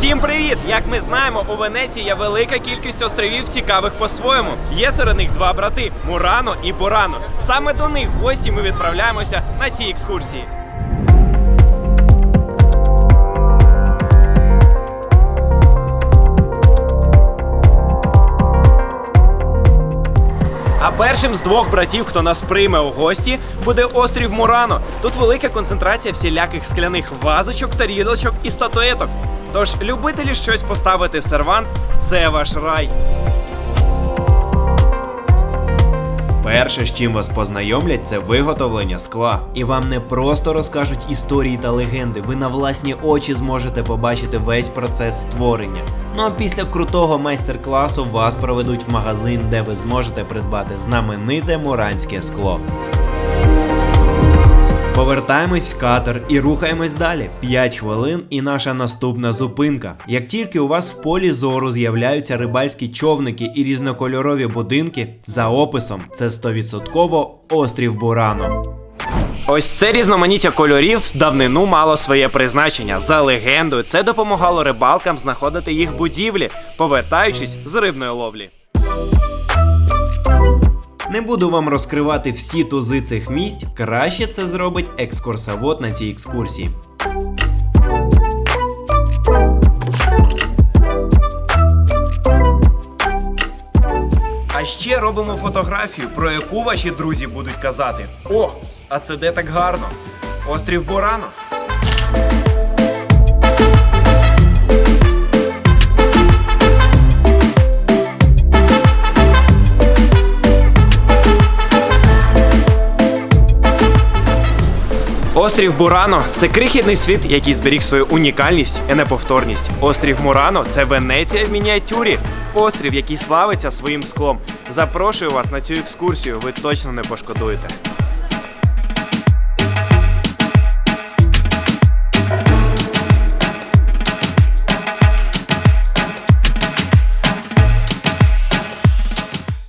Всім привіт! Як ми знаємо, у Венеції є велика кількість островів цікавих по-своєму. Є серед них два брати Мурано і Бурано. Саме до них в гості ми відправляємося на цій екскурсії. А першим з двох братів, хто нас прийме у гості, буде острів Мурано. Тут велика концентрація всіляких скляних вазочок, тарілочок і статуеток. Тож любителі щось поставити в сервант це ваш рай. Перше, з чим вас познайомлять, це виготовлення скла. І вам не просто розкажуть історії та легенди, ви на власні очі зможете побачити весь процес створення. Ну а після крутого майстер-класу вас проведуть в магазин, де ви зможете придбати знамените муранське скло. Повертаємось в катер і рухаємось далі. 5 хвилин і наша наступна зупинка. Як тільки у вас в полі зору з'являються рибальські човники і різнокольорові будинки, за описом це 100% острів Бурано. Ось це різноманіття кольорів в давнину мало своє призначення. За легендою, це допомагало рибалкам знаходити їх будівлі, повертаючись з рибної ловлі. Не буду вам розкривати всі тузи цих місць, краще це зробить екскурсовод на цій екскурсії. А ще робимо фотографію, про яку ваші друзі будуть казати: О, а це де так гарно? Острів Бурано. Острів Бурано це крихітний світ, який зберіг свою унікальність і неповторність. Острів Мурано це Венеція в мініатюрі. Острів, який славиться своїм склом. Запрошую вас на цю екскурсію, ви точно не пошкодуєте.